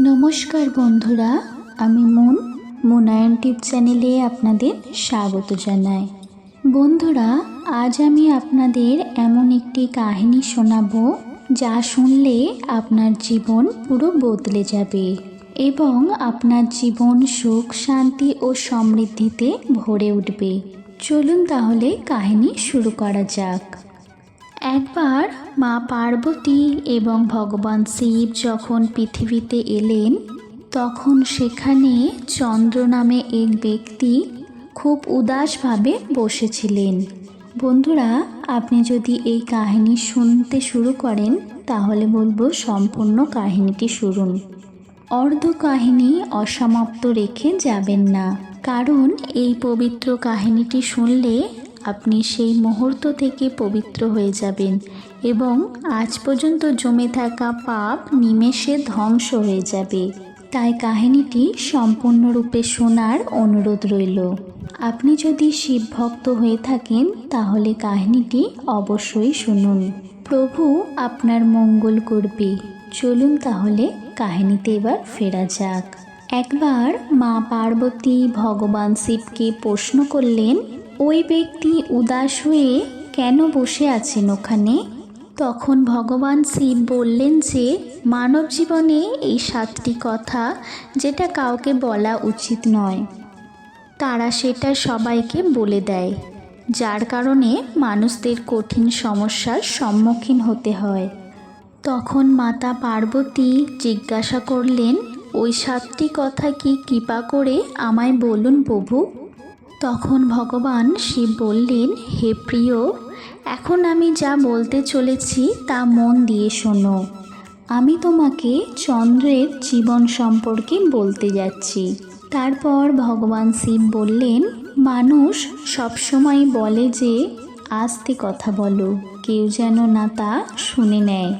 নমস্কার বন্ধুরা, আমি মন, মোনায়ন টিপ চ্যানেলে আপনাদের স্বাগত জানাই। বন্ধুরা, আজ আমি আপনাদের এমন একটি কাহিনী শোনাবো, যা শুনলে আপনার জীবন পুরো বদলে যাবে এবং আপনার জীবন সুখ, শান্তি ও সমৃদ্ধিতে ভরে উঠবে। চলুন তাহলে কাহিনী শুরু করা যাক। একবার মা পার্বতী এবং ভগবান শিব যখন পৃথিবীতে এলেন, তখন সেখানে চন্দ্র নামে এক ব্যক্তি খুব উদাসভাবে বসেছিলেন। বন্ধুরা, আপনি যদি এই কাহিনী শুনতে শুরু করেন, তাহলে বলব সম্পূর্ণ কাহিনীটি শুনুন। অর্ধ কাহিনী অসমাপ্ত রেখে যাবেন না, কারণ এই পবিত্র কাহিনীটি শুনলে আপনি সেই মুহূর্ত থেকে পবিত্র হয়ে যাবেন এবং আজ পর্যন্ত জমে থাকা পাপ নিমেষে ধ্বংস হয়ে যাবে। তাই কাহিনীটি সম্পূর্ণরূপে শোনার অনুরোধ রইল। আপনি যদি শিব ভক্ত হয়ে থাকেন, তাহলে কাহিনীটি অবশ্যই শুনুন। প্রভু আপনার মঙ্গল করবে। চলুন তাহলে কাহিনীতে এবার ফেরা যাক। একবার মা পার্বতী ভগবান শিবকে প্রশ্ন করলেন ওই ব্যক্তি উদাস হয়ে কেন বসে আছেন ওখানে? তখন ভগবান শিব বললেন যে, মানব জীবনে এই সাতটি কথা যেটা কাউকে বলা উচিত নয়, তারা সেটা সবাইকে বলে দেয়, যার কারণে মানুষদের কঠিন সমস্যার সম্মুখীন হতে হয়। তখন মাতা পার্বতী জিজ্ঞাসা করলেন, ওই সাতটি কথা কি কৃপা করে আমায় বলুন প্রভু? তখন ভগবান শিব বললেন, হে প্রিয়, এখন আমি যা বলতে চলেছি তা মন দিয়ে শোনো। আমি তোমাকে চন্দ্রের জীবন সম্পর্কে বলতে যাচ্ছি। তারপর ভগবান শিব বললেন, মানুষ সবসময় বলে যে আস্তে কথা বলো, কেউ যেন না তা শুনে নেয়।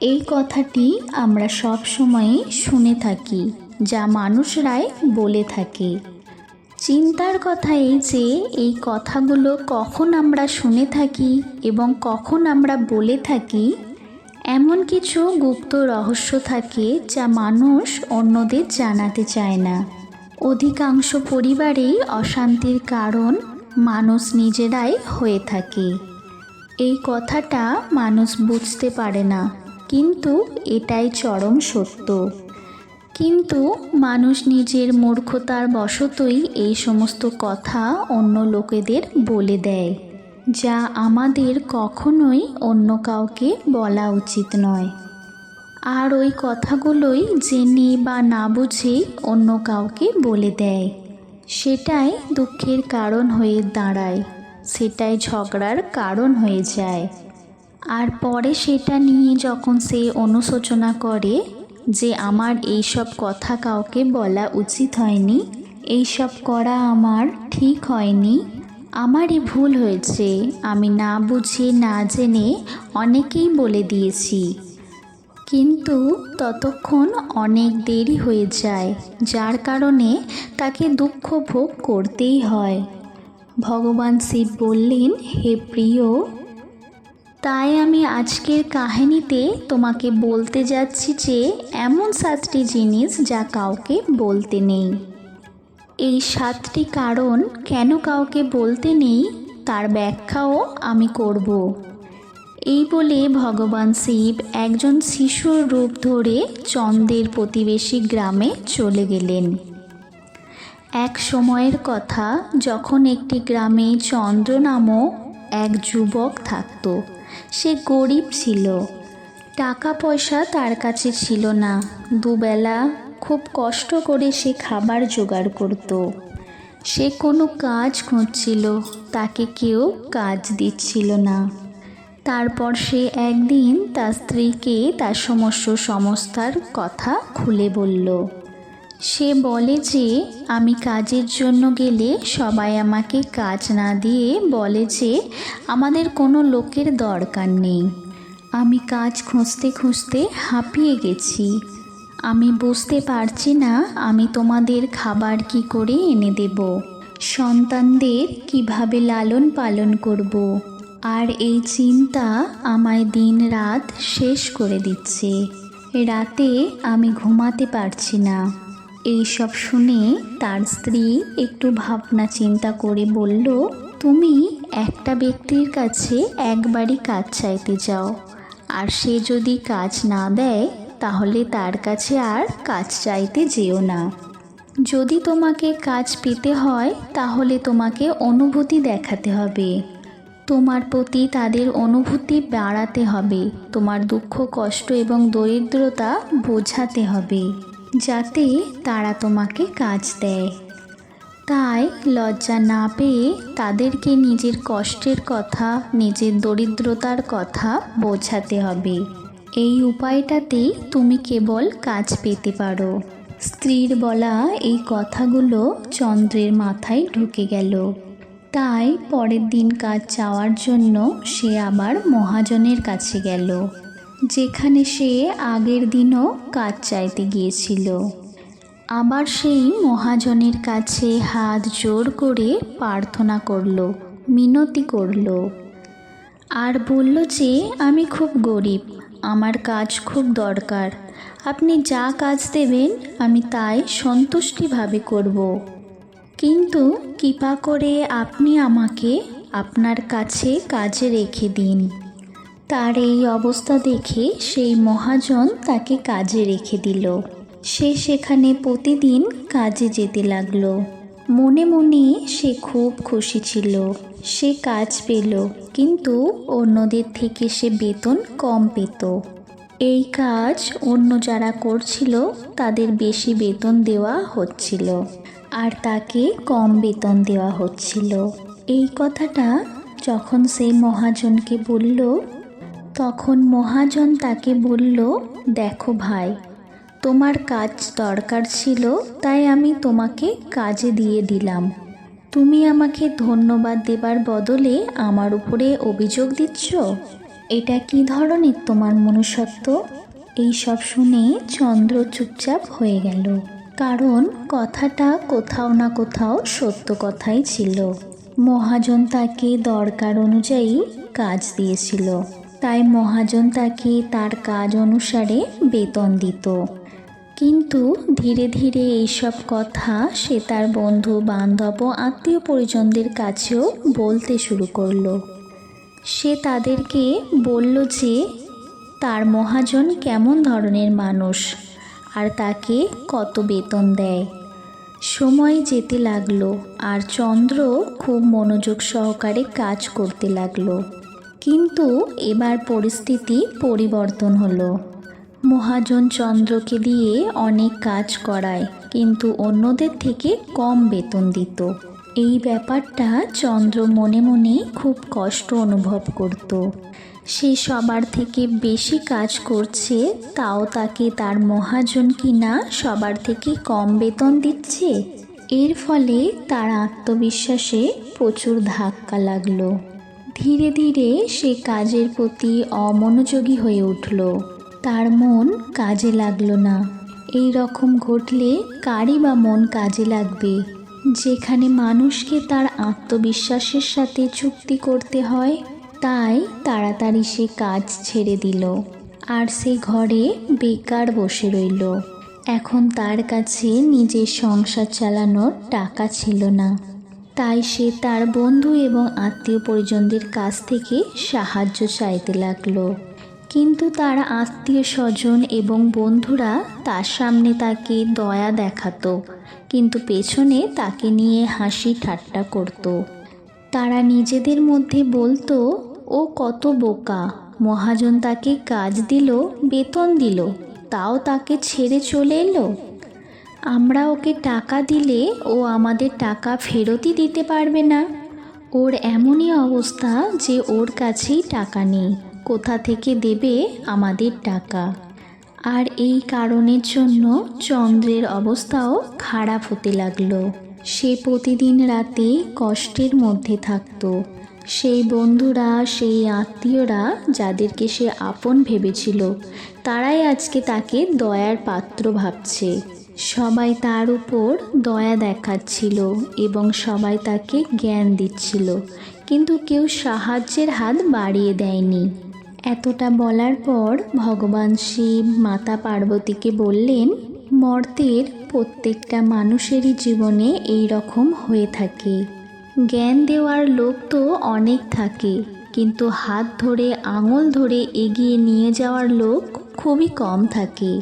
এই কথাটি আমরা সব সময় শুনে থাকি, যা মানুষরাই বলে থাকে। চিন্তার কথা এই যে, এই কথাগুলো কখন আমরা শুনে থাকি এবং কখন আমরা বলে থাকি, এমন কিছু গুপ্ত রহস্য থাকে যা মানুষ অন্যদের জানাতে চায় না। অধিকাংশ পরিবারেই অশান্তির কারণ মানুষ নিজেরাই হয়ে থাকে। এই কথাটা মানুষ বুঝতে পারে না, কিন্তু এটাই চরম সত্য। কিন্তু মানুষ নিজের মূর্খতার বশতই এই সমস্ত কথা অন্য লোকেদের বলে দেয়, যা আমাদের কখনোই অন্য কাউকে বলা উচিত নয়। আর ওই কথাগুলোই জেনে বা না বুঝে অন্য কাউকে বলে দেয়। সেটাই দুঃখের কারণ হয়ে দাঁড়ায়, সেটাই ঝগড়ার কারণ হয়ে যায়। আর পরে সেটা নিয়ে যখন সে অনুশোচনা করে যে আমার এইসব কথা কাউকে বলা উচিত হয়নি, এইসব করা আমার ঠিক হয়নি। আমারই ভুল হয়েছে, আমি না বুঝে, না জেনে অনেকেই বলে দিয়েছি। কিন্তু ততক্ষণ অনেক দেরি হয়ে যায়, যার কারণে তাকে দুঃখ ভোগ করতেই হয়। ভগবান শিব বললেন, হে প্রিয় তাই আমি আজকের কাহিনীতে তোমাকে বলতে যাচ্ছি যে এমন সাতটি জিনিস যা কাউকে বলতে নেই। এই সাতটি কারণ কেন কাউকে বলতে নেই, তার ব্যাখ্যাও আমি করব। এই বলে ভগবান শিব একজন শিশুর রূপ ধরে চন্দ্রের প্রতিবেশী গ্রামে চলে গেলেন। এক সময়ের কথা, যখন একটি গ্রামে চন্দ্র নামক এক যুবক থাকতো। সে গরিব ছিল। টাকা পয়সা তার কাছে ছিল না। দুবেলা খুব কষ্ট করে সে খাবার জোগাড় করত। সে কোনো কাজ খুঁজছিল, তাকে কেউ কাজ দিচ্ছিল না। তারপর সে একদিন তার স্ত্রীকে তার সমস্ত সমস্যার কথা খুলে বলল সে বলে যে, আমি কাজের জন্য গেলে সবাই আমাকে কাজ না দিয়ে বলে যে, আমাদের কোনো লোকের দরকার নেই। আমি কাজ খুঁজতে খুঁজতে হাঁপিয়ে গেছি। আমি বুঝতে পারছি না, আমি তোমাদের খাবার কি করে এনে দেব? সন্তানদের কীভাবে লালন পালন করব। আর এই চিন্তা আমায় দিন রাত শেষ করে দিচ্ছে। রাতে আমি ঘুমাতে পারছি না। এই সব শুনে তার স্ত্রী একটু ভাবনা চিন্তা করে বলল, তুমি একটা ব্যক্তির কাছে একবারই কাজ চাইতে যাও। আর সে যদি কাজ না দেয়, তাহলে তার কাছে আর কাজ চাইতে যেও না। যদি তোমাকে কাজ পেতে হয়, তাহলে তোমাকে অনুভূতি দেখাতে হবে। তোমার প্রতি তাদের অনুভূতি বাড়াতে হবে। তোমার দুঃখ, কষ্ট এবং দরিদ্রতা বোঝাতে হবে। যাতে তারা তোমাকে কাজ দেয়। তাই লজ্জা না পেয়ে তাদেরকে নিজের কষ্টের কথা, নিজের দরিদ্রতার কথা বোঝাতে হবে। এই উপায়টাতেই তুমি কেবল কাজ পেতে পারো। স্ত্রীর বলা এই কথাগুলো চন্দ্রের মাথায় ঢুকে গেল। তাই পরের দিন কাজ চাওয়ার জন্য সে আবার মহাজনের কাছে গেল। যেখানে সে আগের দিনও কাজ চাইতে গিয়েছিল। আবার সেই মহাজনের কাছে হাত জোর করে প্রার্থনা করল, মিনতি করল। আর বলল যে, আমি খুব গরিব, আমার কাজ খুব দরকার। আপনি যা কাজ দেবেন, আমি তাই সন্তুষ্টিভাবে করব। কিন্তু কৃপা করে আপনি আমাকে আপনার কাছে কাজে রেখে দিন। তার এই অবস্থা দেখে সেই মহাজন তাকে কাজে রেখে দিল। সে সেখানে প্রতিদিন কাজে যেতে লাগল। মনে মনে সে খুব খুশি ছিল। সে কাজ পেল, কিন্তু অন্যদের থেকে সে বেতন কম পেত। এই কাজ অন্য যারা করছিল, তাদের বেশি বেতন দেওয়া হচ্ছিল আর তাকে কম বেতন দেওয়া হচ্ছিল। এই কথাটা যখন সেই মহাজনকে বলল তখন মহাজন তাকে বলল, দেখো ভাই, তোমার কাজ দরকার ছিল, তাই আমি তোমাকে কাজে দিয়ে দিলাম। তুমি আমাকে ধন্যবাদ দেবার বদলে আমার উপরে অভিযোগ দিচ্ছ? এটা কি ধরনের তোমার মনুষ্যত্ব? এই সব শুনে চন্দ্র চুপচাপ হয়ে গেল। কারণ কথাটা কোথাও না কোথাও সত্য কথাই ছিল। মহাজন তাকে দরকার অনুযায়ী কাজ দিয়েছিল। তাই মহাজন তাকে তার কাজ অনুসারে বেতন দিত। কিন্তু ধীরে ধীরে এইসব কথা সে তার বন্ধু, বান্ধব ও আত্মীয় পরিজনদের কাছেও বলতে শুরু করল। সে তাদেরকে বলল যে, তার মহাজন কেমন ধরনের মানুষ আর তাকে কত বেতন দেয়? সময় যেতে লাগল আর চন্দ্র খুব মনোযোগ সহকারে কাজ করতে লাগল। কিন্তু এবার পরিস্থিতি পরিবর্তন হলো। মহাজন চন্দ্রকে দিয়ে অনেক কাজ করায়, কিন্তু অন্যদের থেকে কম বেতন দিত। এই ব্যাপারটা চন্দ্র মনে মনে খুব কষ্ট অনুভব করত। সে সবার থেকে বেশি কাজ করছে, তাও তাকে তার মহাজন কিনা সবার থেকে কম বেতন দিচ্ছে? এর ফলে তার আত্মবিশ্বাসে প্রচুর ধাক্কা লাগল। ধীরে ধীরে সে কাজের প্রতি অমনোযোগী হয়ে উঠল। তার মন কাজে লাগল না। এই রকম ঘটলে কারই বা মন কাজে লাগবে? যেখানে মানুষকে তার আত্মবিশ্বাসের সাথে চুক্তি করতে হয়, তাই তাড়াতাড়ি সে কাজ ছেড়ে দিল আর সে ঘরে বেকার বসে রইল। এখন তার কাছে নিজের সংসার চালানোর টাকা ছিল না। তাই সে তার বন্ধু এবং আত্মীয় পরিজনদের কাছ থেকে সাহায্য চাইতে লাগল। কিন্তু তার আত্মীয় স্বজন এবং বন্ধুরা তার সামনে তাকে দয়া দেখাতো, কিন্তু পেছনে তাকে নিয়ে হাসি ঠাট্টা করত। তারা নিজেদের মধ্যে বলতো, ও কত বোকা, মহাজন তাকে কাজ দিল, বেতন দিল, তাও তাকে ছেড়ে চলে এলো? আমরা ওকে টাকা দিলে ও আমাদের টাকা ফেরতই দিতে পারবে না। ওর এমনই অবস্থা যে ওর কাছেই টাকা নেই। কোথা থেকে দেবে আমাদের টাকা? আর এই কারণের জন্য চন্দ্রের অবস্থাও খারাপ হতে লাগল। সে প্রতিদিন রাতে কষ্টের মধ্যে থাকতো। সেই বন্ধুরা, সেই আত্মীয়রা যাদেরকে সে আপন ভেবেছিল, তারাই আজকে তাকে দয়ার পাত্র ভাবছে। সবাই তার উপর দয়া দেখাচ্ছিল এবং সবাই তাকে জ্ঞান দিচ্ছিল, কিন্তু কেউ সাহায্যের হাত বাড়িয়ে দেয়নি। এতটা বলার পর ভগবান শিব, মাতা পার্বতীকে বললেন, মর্তের প্রত্যেকটা মানুষেরই জীবনে এই রকম হয়ে থাকে। জ্ঞান দেওয়ার লোক তো অনেক থাকে, কিন্তু হাত ধরে, আঙুল ধরে এগিয়ে নিয়ে যাওয়ার লোক খুবই কম থাকে।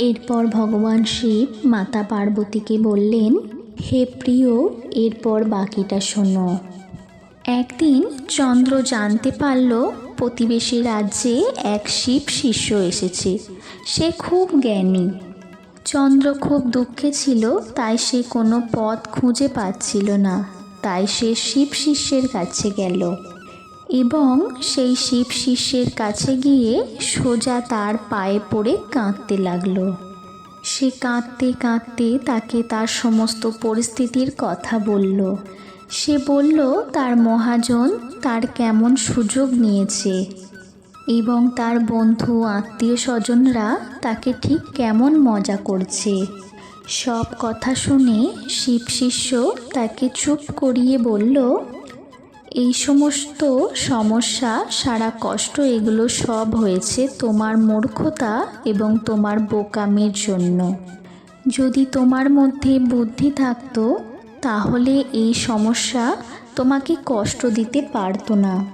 এরপর ভগবান শিব মাতা পার্বতীকে বললেন, হে প্রিয়, এরপর বাকিটা শোনো। একদিন চন্দ্র জানতে পারল, প্রতিবেশী রাজ্যে এক শিব শিষ্য এসেছে। সে খুব জ্ঞানী। চন্দ্র খুব দুঃখে ছিল, তাই সে কোনো পথ খুঁজে পাচ্ছিল না। তাই সে শিব শিষ্যের কাছে গেল। এবং সেই শিব শিষ্যের কাছে গিয়ে সোজা তার পায়ে পড়ে কাঁদতে লাগল। সে কাঁদতে কাঁদতে তাকে তার সমস্ত পরিস্থিতির কথা বলল। সে বলল, তার মহাজন তার কেমন সুযোগ নিয়েছে এবং তার বন্ধু, আত্মীয় স্বজনরা তাকে ঠিক কেমন মজা করছে। সব কথা শুনে শিব শিষ্য তাকে চুপ করিয়ে বলল এই সমস্ত সমস্যা, সারা কষ্ট, এগুলো সব হয়েছে তোমার মূর্খতা এবং তোমার বোকামির জন্য। যদি তোমার মধ্যে বুদ্ধি থাকতো, তাহলে এই সমস্যা তোমাকে কষ্ট দিতে পারতো না।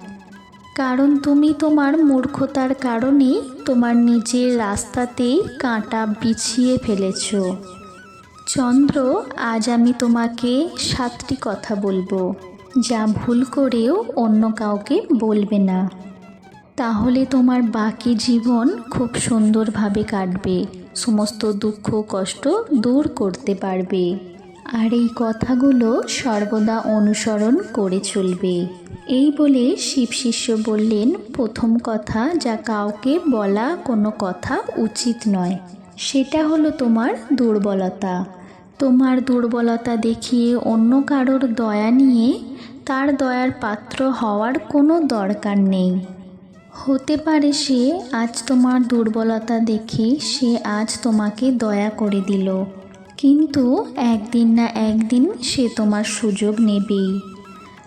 কারণ তুমি তোমার মূর্খতার কারণেই তোমার নিজের রাস্তাতেই কাঁটা বিছিয়ে ফেলেছ। চন্দ্র, আজ আমি তোমাকে সাতটি কথা বলব। যা ভুল করেও অন্য কাউকে বলবে না। তাহলে তোমার বাকি জীবন খুব সুন্দরভাবে কাটবে, সমস্ত দুঃখ কষ্ট দূর করতে পারবে। আর এই কথাগুলো সর্বদা অনুসরণ করে চলবে। এই বলে শিব শিষ্য বললেন, প্রথম কথা যা কাউকে বলা কোনো কথা উচিত নয়, সেটা হলো তোমার দুর্বলতা। তোমার দুর্বলতা দেখিয়ে অন্য কারোর দয়া নিয়ে তার দয়ার পাত্র হওয়ার কোনো দরকার নেই। হতে পারে সে আজ তোমার দুর্বলতা দেখে সে আজ তোমাকে দয়া করে দিল। কিন্তু একদিন না একদিন সে তোমার সুযোগ নেবেই।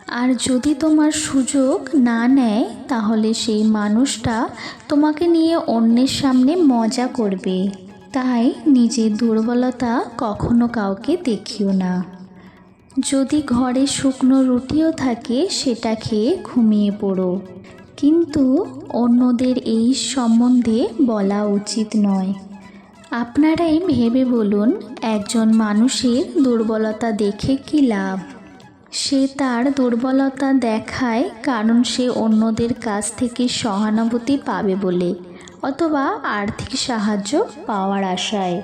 আর যদি তোমার সুযোগ না নেয়, তাহলে সেই মানুষটা তোমাকে নিয়ে অন্যের সামনে মজা করবে। তাই নিজের দুর্বলতা কখনো কাউকে দেখিও না। যদি ঘরে শুকনো রুটিও থাকে, সেটা খেয়ে ঘুমিয়ে পড়ো। কিন্তু অন্যদের এই সম্বন্ধে বলা উচিত নয়। আপনারাই ভেবে বলুন, একজন মানুষের দুর্বলতা দেখে কি লাভ? সে তার দুর্বলতা দেখায় কারণ সে অন্যদের কাছ থেকে সহানুভূতি পাবে বলে, অথবা আর্থিক সাহায্য পাওয়ার আশায়।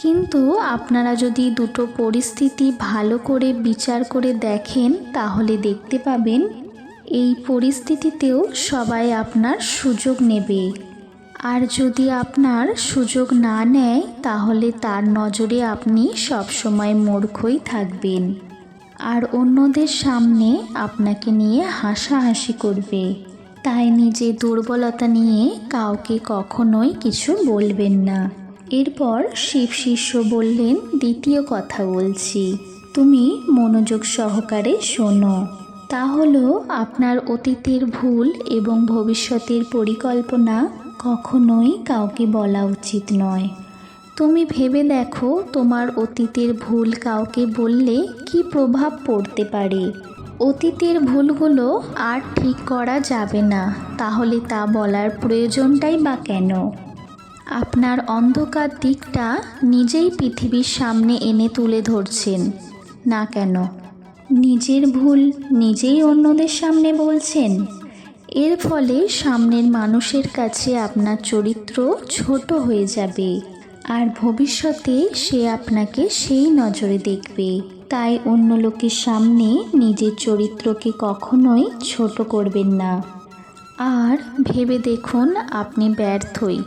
কিন্তু আপনারা যদি দুটো পরিস্থিতি ভালো করে বিচার করে দেখেন, তাহলে দেখতে পাবেন এই পরিস্থিতিতেও সবাই আপনার সুযোগ নেবে। আর যদি আপনার সুযোগ না নেয়, তাহলে তার নজরে আপনি সবসময় মূর্খই থাকবেন। আর অন্যদের সামনে আপনাকে নিয়ে হাসাহাসি করবে। তাই নিজে দুর্বলতা নিয়ে কাউকে কখনোই কিছু বলবেন না। এরপর শিব শিষ্য বললেন, দ্বিতীয় কথা বলছি। তুমি মনোযোগ সহকারে শোনো। তা হলো, আপনার অতীতের ভুল এবং ভবিষ্যতের পরিকল্পনা কখনোই কাউকে বলা উচিত নয়। তুমি ভেবে দেখো, তোমার অতীতের ভুল কাউকে বললে কি প্রভাব পড়তে পারে। অতীতের ভুলগুলো আর ঠিক করা যাবে না। তাহলে তা বলার প্রয়োজনটাই বা কেন? আপনার অন্ধকার দিকটা নিজেই পৃথিবীর সামনে এনে তুলে ধরছেন। না কেন? নিজের ভুল নিজেই অন্যদের সামনে বলছেন। এর ফলে সামনের মানুষের কাছে আপনার চরিত্র ছোট হয়ে যাবে আর ভবিষ্যতে সে আপনাকে সেই নজরে দেখবে। তাই অন্য লোকের সামনে নিজের চরিত্রকে কখনোই ছোট করবেন না। আর ভেবে দেখুন, আপনি ব্যর্থই।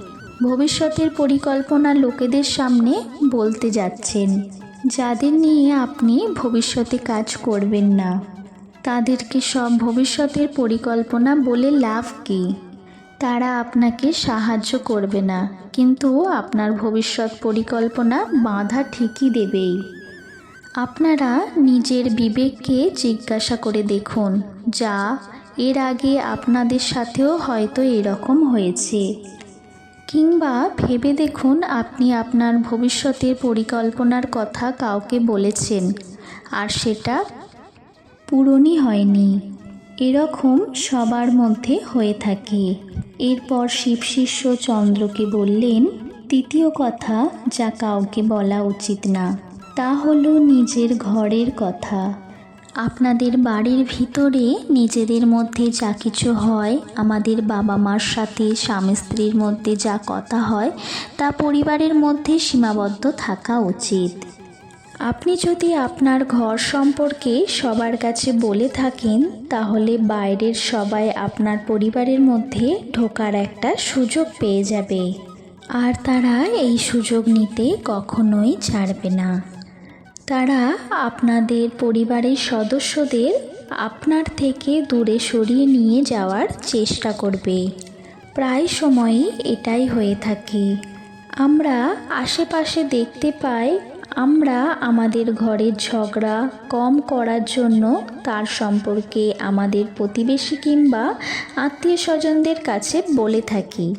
ভবিষ্যতের পরিকল্পনা লোকেদের সামনে বলতে যাচ্ছেন, যাদের নিয়ে আপনি ভবিষ্যতে কাজ করবেন না, তাদেরকে সব ভবিষ্যতের পরিকল্পনা বলে লাভ কী? তারা আপনাকে সাহায্য করবে না, কিন্তু আপনার ভবিষ্যৎ পরিকল্পনা বাধা ঠিকই দেবেই। আপনারা নিজের বিবেককে জিজ্ঞাসা করে দেখুন, যা এর আগে আপনাদের সাথেও হয়তো এরকম হয়েছে। কিংবা ভেবে দেখুন আপনি আপনার ভবিষ্যতের পরিকল্পনার কথা কাউকে বলেছেন, আর সেটা পূরণই হয়নি। এরকম সবার মধ্যে হয়ে থাকে। এরপর শিব শিষ্য চন্দ্রকে বললেন, তৃতীয় কথা যা কাউকে বলা উচিত না, তা হলো নিজের ঘরের কথা। আপনাদের বাড়ির ভিতরে নিজেদের মধ্যে যা কিছু হয়, আমাদের বাবা মার সাথে, স্বামী স্ত্রীর মধ্যে যা কথা হয়, তা পরিবারের মধ্যে সীমাবদ্ধ থাকা উচিত। আপনি যদি আপনার ঘর সম্পর্কে সবার কাছে বলে থাকেন, তাহলে বাইরের সবাই আপনার পরিবারের মধ্যে ঢোকার একটা সুযোগ পেয়ে যাবে। আর তারা এই সুযোগ নিতে কখনোই ছাড়বে না। তারা আপনাদের পরিবারের সদস্যদের আপনার থেকে দূরে সরিয়ে নিয়ে যাওয়ার চেষ্টা করবে। প্রায় সময়ই এটাই হয়ে থাকে। আমরা আশেপাশে দেখতে পাই, আমরা আমাদের ঘরের ঝগড়া কম করার জন্য তার সম্পর্কে আমাদের প্রতিবেশী কিংবা আত্মীয় স্বজনদের কাছে বলে থাকি,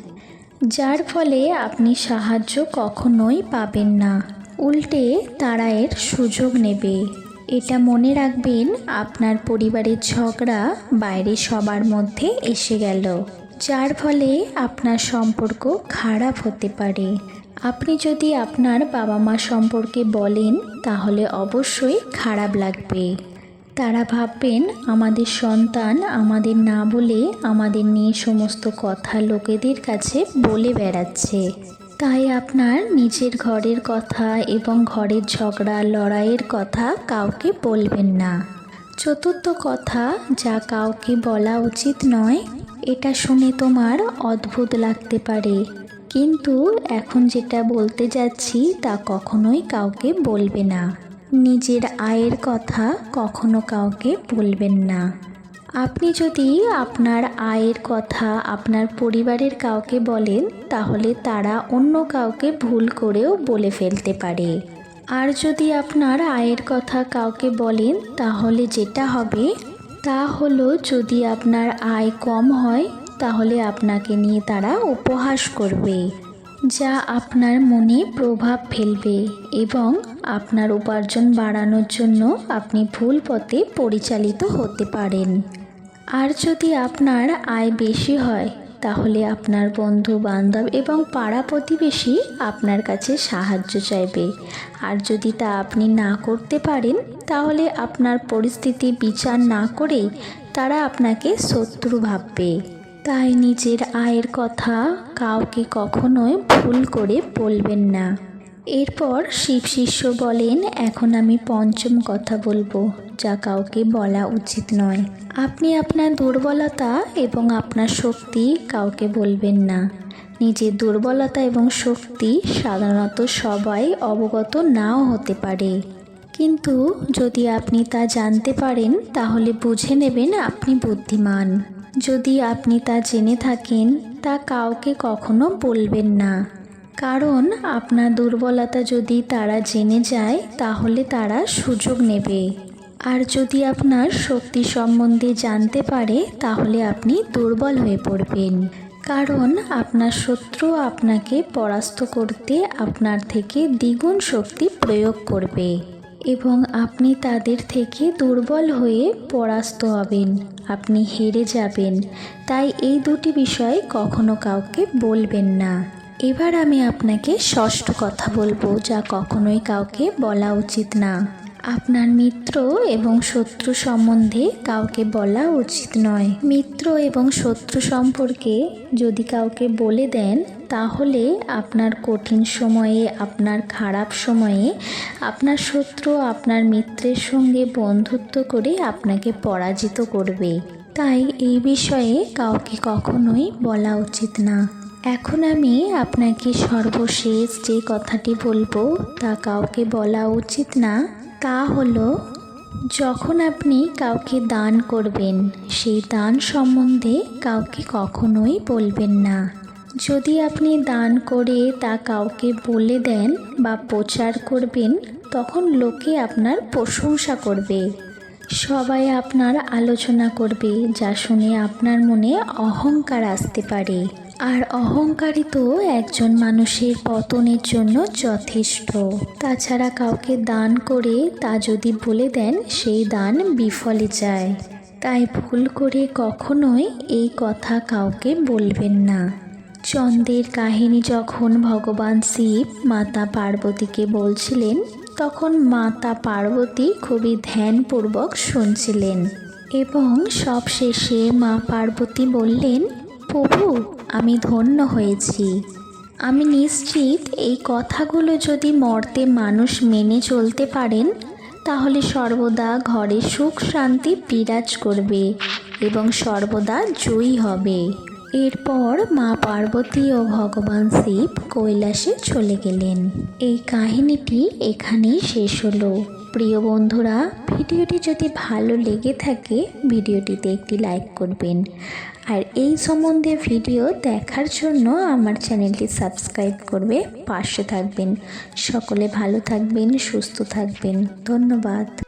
যার ফলে আপনি সাহায্য কখনোই পাবেন না। উল্টে তারা এর সুযোগ নেবে। এটা মনে রাখবেন, আপনার পরিবারের ঝগড়া বাইরে সবার মধ্যে এসে গেল, যার ফলে আপনার সম্পর্ক খারাপ হতে পারে। আপনি যদি আপনার বাবা মা সম্পর্কে বলেন, তাহলে অবশ্যই খারাপ লাগবে। তারা ভাববেন, আমাদের সন্তান আমাদের না বলে আমাদের নিয়ে সমস্ত কথা লোকেদের কাছে বলে বেড়াচ্ছে। তাই আপনার নিজের ঘরের কথা এবং ঘরের ঝগড়া, লড়াইয়ের কথা কাউকে বলবেন না। চতুর্থ কথা যা কাউকে বলা উচিত নয়, এটা শুনে তোমার অদ্ভুত লাগতে পারে। কিন্তু এখন যেটা বলতে যাচ্ছি তা কখনোই কাউকে বলবে না। নিজের আয়ের কথা কখনো কাউকে বলবেন না। আপনি যদি আপনার আয়ের কথা আপনার পরিবারের কাউকে বলেন, তাহলে তারা অন্য কাউকে ভুল করেও বলে ফেলতে পারে। আর যদি আপনার আয়ের কথা কাউকে বলেন, তাহলে যেটা হবে, তা হলো যদি আপনার আয় কম হয়, তাহলে আপনাকে নিয়ে তারা উপহাস করবে, যা আপনার মনে প্রভাব ফেলবে এবং আপনার উপার্জন বাড়ানোর জন্য আপনি ভুল পথে পরিচালিত হতে পারেন। আর যদি আপনার আয় বেশি হয়, তাহলে আপনার বন্ধু বান্ধব এবং পাড়া প্রতিবেশী আপনার কাছে সাহায্য চাইবে। আর যদি তা আপনি না করতে পারেন, তাহলে আপনার পরিস্থিতি বিচার না করেই তারা আপনাকে শত্রু ভাববে। তাই নিজের আয়ের কথা কাউকে কখনোই ভুল করে বলবেন না। এরপর শিব শিষ্য বলেন, এখন আমি পঞ্চম কথা বলব, যা কাউকে বলা উচিত নয়। আপনি আপনার দুর্বলতা এবং আপনার শক্তি কাউকে বলবেন না। নিজের দুর্বলতা এবং শক্তি সাধারণত সবাই অবগত নাও হতে পারে। কিন্তু যদি আপনি তা জানতে পারেন, তাহলে বুঝে নেবেন আপনি বুদ্ধিমান। যদি আপনি তা জেনে থাকেন, তা কাউকে কখনো বলবেন না। কারণ আপনার দুর্বলতা যদি তারা জেনে যায়, তাহলে তারা সুযোগ নেবে। আর যদি আপনার শক্তি সম্বন্ধে জানতে পারে, তাহলে আপনি দুর্বল হয়ে পড়বেন। কারণ আপনার শত্রু আপনাকে পরাস্ত করতে আপনার থেকে দ্বিগুণ শক্তি প্রয়োগ করবে এবং আপনি তাদের থেকে দুর্বল হয়ে পরাস্ত হবেন, আপনি হেরে যাবেন। তাই এই দুটি বিষয় কখনো কাউকে বলবেন না। এবার আমি আপনাকে ষষ্ঠ কথা বলব, যা কখনোই কাউকে বলা উচিত না। আপনার মিত্র এবং শত্রু সম্বন্ধে কাউকে বলা উচিত নয়। মিত্র এবং শত্রু সম্পর্কে যদি কাউকে বলে দেন, তাহলে আপনার কঠিন সময়ে, আপনার খারাপ সময়ে, আপনার শত্রু আপনার মিত্রের সঙ্গে বন্ধুত্ব করে আপনাকে পরাজিত করবে। তাই এই বিষয়ে কাউকে কখনোই বলা উচিত না। এখন আমি আপনাকে সর্বশেষ যে কথাটি বলব তা কাউকে বলা উচিত না। তা হলো, যখন আপনি কাউকে দান করবেন, সেই দান সম্বন্ধে কাউকে কখনোই বলবেন না। যদি আপনি দান করে তা কাউকে বলে দেন বা প্রচার করবেন, তখন লোকে আপনার প্রশংসা করবে। সবাই আপনার আলোচনা করবে, যা শুনে আপনার মনে অহংকার আসতে পারে। আর অহংকারই তো একজন মানুষের পতনের জন্য যথেষ্ট। তাছাড়া কাউকে দান করে তা যদি বলে দেন, সেই দান বিফলে যায়। তাই ভুল করে কখনোই এই কথা কাউকে বলবেন না। চন্দ্রের কাহিনী যখন ভগবান শিব মাতা পার্বতীকে বলছিলেন, তখন মাতা পার্বতী খুবই ধ্যানপূর্বক শুনছিলেন এবং সবশেষে মা পার্বতী বললেন প্রভু, আমি ধন্য হয়েছি। আমি নিশ্চিত এই কথাগুলো যদি মর্তে মানুষ মেনে চলতে পারেন, তাহলে সর্বদা ঘরে সুখ, শান্তি বিরাজ করবে এবং সর্বদা জয়ী হবে। এরপর মা পার্বতী ও ভগবান শিব কৈলাসে চলে গেলেন। এই কাহিনীটি এখানেই শেষ হলো। প্রিয় বন্ধুরা, ভিডিওটি যদি ভালো লেগে থাকে, ভিডিওটিতে একটি লাইক করবেন। আর এই সম্বন্ধে ভিডিও দেখার জন্য আমার চ্যানেলটি সাবস্ক্রাইব করবে, পাশে থাকবেন। সকলে ভালো থাকবেন, সুস্থ থাকবেন। ধন্যবাদ।